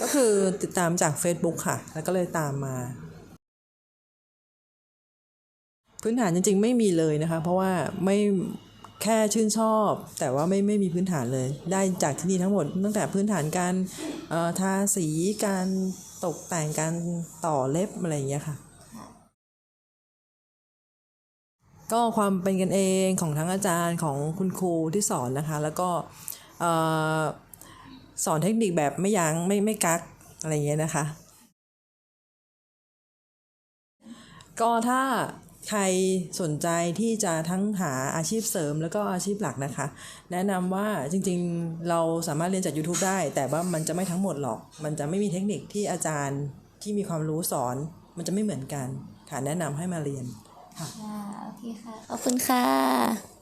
ก็คือติดตามจาก Facebook ค่ะ แล้วก็เลยตามมา พื้นฐานจริง ๆ ไม่มีเลยนะคะ เพราะว่าไม่แค่ชื่นชอบ แต่ว่าไม่ไม่มีพื้นฐานเลย ได้จากที่นี่ทั้งหมดตั้งแต่พื้นฐานการทาสีการตกแต่งการต่อเล็บอะไรอย่างเงี้ยค่ะ ก็ความเป็นกันเองของทั้งอาจารย์ของคุณครูที่สอนนะคะ แล้วก็ สอนเทคนิคแบบไม่ยัง้งไม่ไม่กักอะไรเงี้ยนะคะ ก็ถ้าใครสนใจที่จะทั้งหาอาชีพเสริมแล้วก็อาชีพหลักนะคะ แนะนำว่าจริงๆเราสามารถเรียนจาก YouTube ได้ แต่ว่ามันจะไม่ทั้งหมดหรอก มันจะไม่มีเทคนิคที่อาจารย์ที่มีความรู้สอน มันจะไม่เหมือนกันค่ะแนะนำให้มาเรียนค่ะค่ะโอเคค่ะ ขอบคุณค่ะ